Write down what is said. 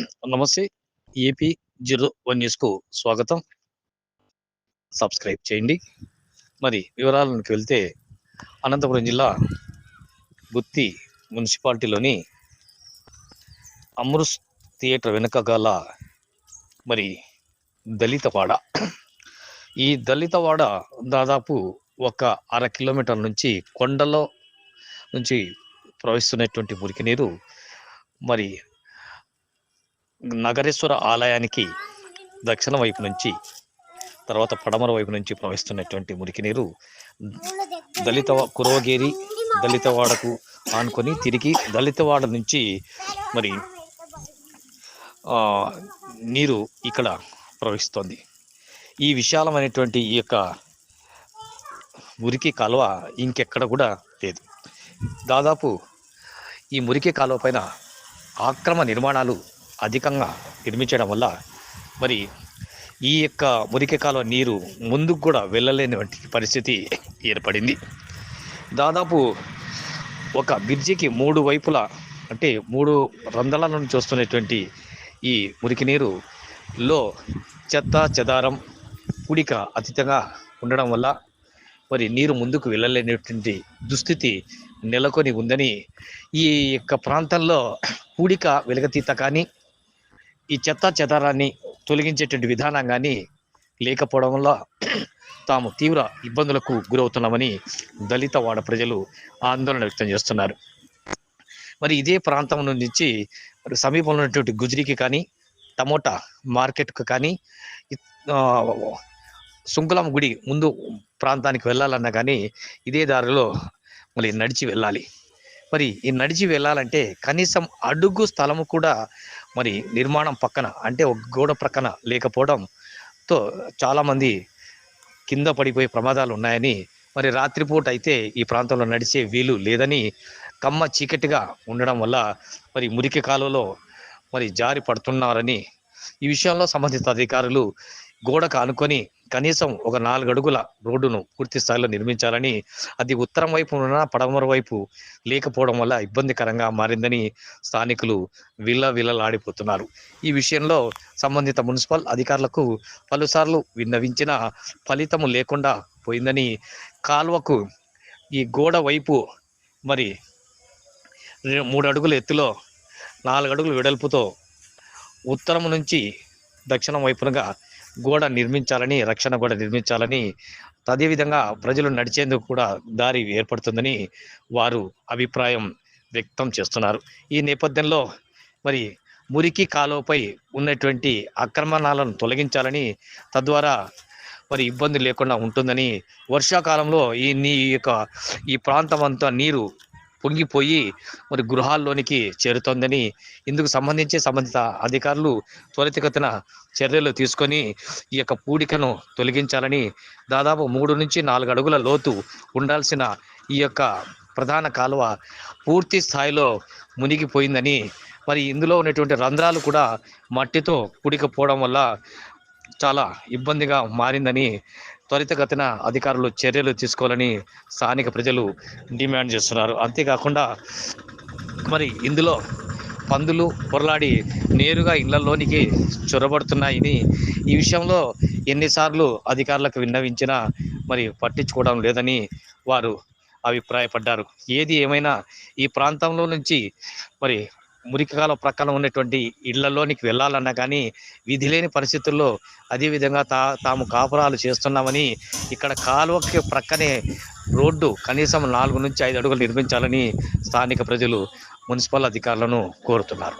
నమస్తే. AP zero one న్యూస్కు స్వాగతం. సబ్స్క్రైబ్ చేయండి. మరి వివరాలకు వెళ్తే అనంతపురం జిల్లా గుత్తి మున్సిపాలిటీలోని అమృస్ థియేటర్ వెనుక గల మరి దళితవాడ. ఈ దళితవాడ దాదాపు ఒక అర కిలోమీటర్ నుంచి కొండలో నుంచి ప్రవహిస్తున్నటువంటి మురికి నీరు మరి నగరేశ్వర ఆలయానికి దక్షిణ వైపు నుంచి తర్వాత పడమర వైపు నుంచి ప్రవహిస్తున్నటువంటి మురికి నీరు దళిత కురవగేరి దళితవాడకు ఆనుకొని తిరిగి దళితవాడ నుంచి మరి నీరు ఇక్కడ ప్రవహిస్తోంది. ఈ విశాలమైనటువంటి ఈ యొక్క మురికి కాలువ ఇంకెక్కడ కూడా లేదు. దాదాపు ఈ మురికి కాలువ పైన ఆక్రమ నిర్మాణాలు అధికంగా నిర్మించడం వల్ల మరి ఈ యొక్క మురికి కాలువ నీరు ముందుకు కూడా వెళ్ళలేని పరిస్థితి ఏర్పడింది. దాదాపు ఒక బ్రిడ్జికి మూడు వైపులా అంటే మూడు రంధ్రాల నుండి చూస్తున్నటువంటి ఈ మురికి నీరులో చెత్త చెదారం కూడిక అతీతంగా ఉండడం వల్ల మరి నీరు ముందుకు వెళ్ళలేనటువంటి దుస్థితి నెలకొని ఉందని ఈ యొక్క ప్రాంతంలో కూడిక వెలగతీత కానీ ఈ చెత్త చెదారాన్ని తొలగించేటువంటి విధానం కానీ లేకపోవడం వల్ల తాము తీవ్ర ఇబ్బందులకు గురవుతున్నామని దళిత వాడ ప్రజలు ఆందోళన వ్యక్తం చేస్తున్నారు. మరి ఇదే ప్రాంతం నుంచి సమీపంలో ఉన్నటువంటి గుజరికి కానీ టమోటా మార్కెట్కు కానీ సుంకులం గుడి ముందు ప్రాంతానికి వెళ్ళాలన్నా కానీ ఇదే దారిలో మరి నడిచి వెళ్ళాలి. మరి ఈ నడిచి వెళ్ళాలంటే కనీసం అడుగు స్థలము కూడా మరి నిర్మాణం పక్కన అంటే ఒక గోడ ప్రక్కన లేకపోవడంతో చాలామంది కింద పడిపోయే ప్రమాదాలు ఉన్నాయని మరి రాత్రిపూట అయితే ఈ ప్రాంతంలో నడిచే వీలు లేదని కమ్మ చీకటిగా ఉండడం వల్ల మరి మురికి కాలువలో మరి జారి పడుతున్నారని ఈ విషయంలో సంబంధిత అధికారులు గోడకు ఆనుకొని కనీసం ఒక నాలుగు అడుగుల రోడ్డును పూర్తి స్థాయిలో నిర్మించాలని అది ఉత్తరం వైపు ఉన్న పడమర వైపు లేకపోవడం వల్ల ఇబ్బందికరంగా మారిందని స్థానికులు విల్ల విల్లలాడిపోతున్నారు ఈ విషయంలో సంబంధిత మున్సిపల్ అధికారులకు పలుసార్లు విన్నవించిన ఫలితము లేకుండా పోయిందని కాల్వకు ఈ గోడ వైపు మరి మూడు అడుగుల ఎత్తులో నాలుగు అడుగుల వెడల్పుతో ఉత్తరం నుంచి దక్షిణం వైపునగా గోడ నిర్మించాలని రక్షణ గోడ నిర్మించాలని అదేవిధంగా ప్రజలు నడిచేందుకు కూడా దారి ఏర్పడుతుందని వారు అభిప్రాయం వ్యక్తం చేస్తున్నారు. ఈ నేపథ్యంలో మరి మురికి కాలువపై ఉన్నటువంటి ఆక్రమణాలను తొలగించాలని తద్వారా మరి ఇబ్బంది లేకుండా ఉంటుందని వర్షాకాలంలో ఈ నీ యొక్క ఈ ప్రాంతం అంతా నీరు పొంగిపోయి మరి గృహాల్లోనికి చేరుతోందని ఇందుకు సంబంధించి సంబంధిత అధికారులు త్వరితగతిన చర్యలు తీసుకొని ఈ యొక్క పూడికను తొలగించాలని దాదాపు మూడు నుంచి నాలుగు అడుగుల లోతు ఉండాల్సిన ఈ యొక్క ప్రధాన కాలువ పూర్తి స్థాయిలో మునిగిపోయిందని మరి ఇందులో ఉన్నటువంటి రంధ్రాలు కూడా మట్టితో కూడికపోవడం వల్ల చాలా ఇబ్బందిగా మారిందని త్వరితగతిన అధికారులు చర్యలు తీసుకోవాలని స్థానిక ప్రజలు డిమాండ్ చేస్తున్నారు. అంతేకాకుండా మరి ఇందులో పందులు పొరలాడి నేరుగా ఇళ్ళలోనికి చొరబడుతున్నాయని ఈ విషయంలో ఎన్నిసార్లు అధికారులకు విన్నవించినా మరి పట్టించుకోవడం లేదని వారు అభిప్రాయపడ్డారు. ఏది ఏమైనా ఈ ప్రాంతంలో నుంచి మరి మురికాల ప్రక్కన ఉన్నటువంటి ఇళ్ళలోనికి వెళ్ళాలన్నా కానీ విధి లేని పరిస్థితుల్లో అదేవిధంగా తా తాము కాపురాలు చేస్తున్నామని ఇక్కడ కాలువకి ప్రక్కనే రోడ్డు కనీసం నాలుగు నుంచి ఐదు అడుగులు నిర్మించాలని స్థానిక ప్రజలు మున్సిపల్ అధికారులను కోరుతున్నారు.